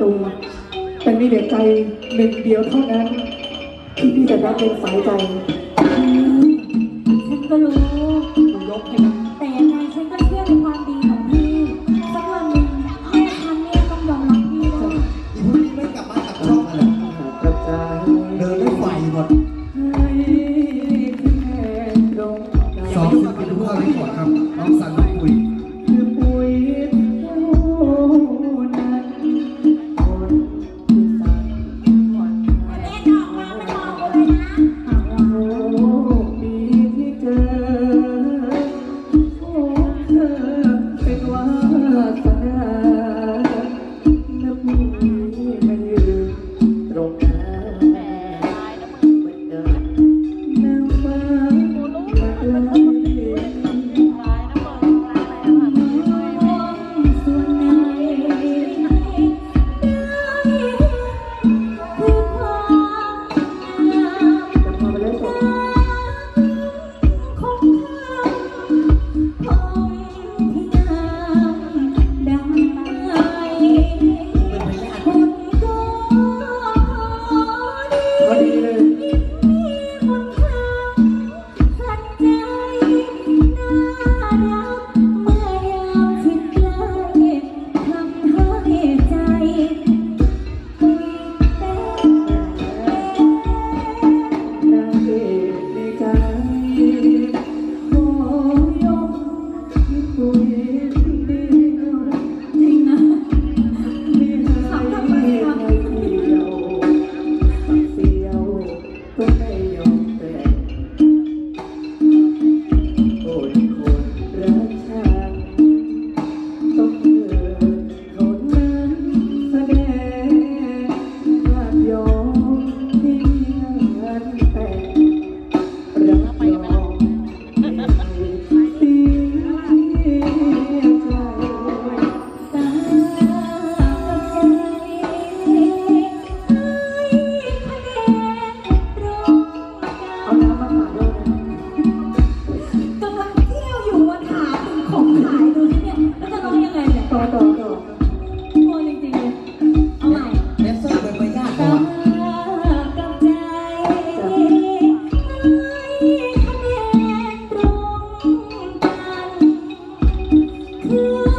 ตัว แต่มีแด็ใจหนึ่งเดียวเท่านั้น ที่พี่จะได้เป็นสายใจฉันก็รู้ยกให้แต่ยังไงฉันก็เชื่อในความดีของพี่สักวันหนึ่งแม่พันเนี่ยต้องยอมรับพี่แล้วไม่กลับบ้านกลับช่องเลยกระจายเดินไม่ไหวหมด you.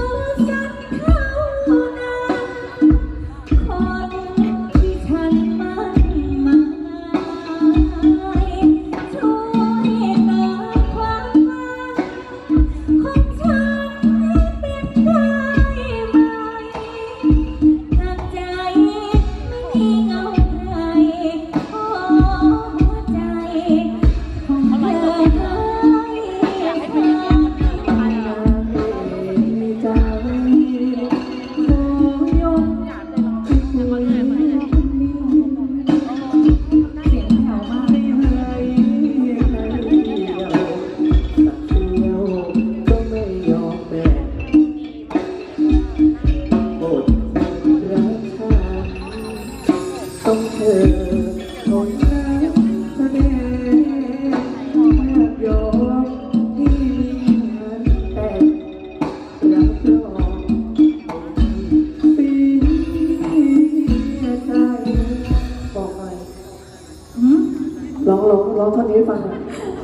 ร้องร้องร้องท่อนนี้ให้ฟัง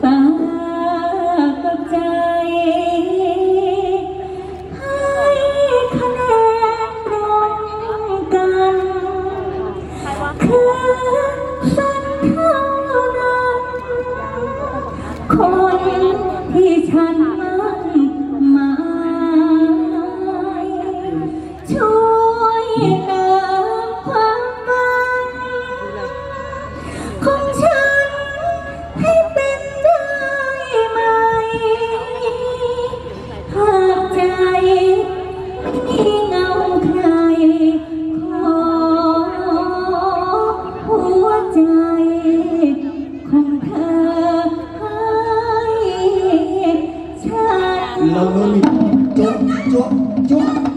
หากกับใจ ให้คะแนนตรงกัน คือสันเท่านั้นคนที่ฉัน เราก็มีจุ๊บจุ๊บจุ๊บ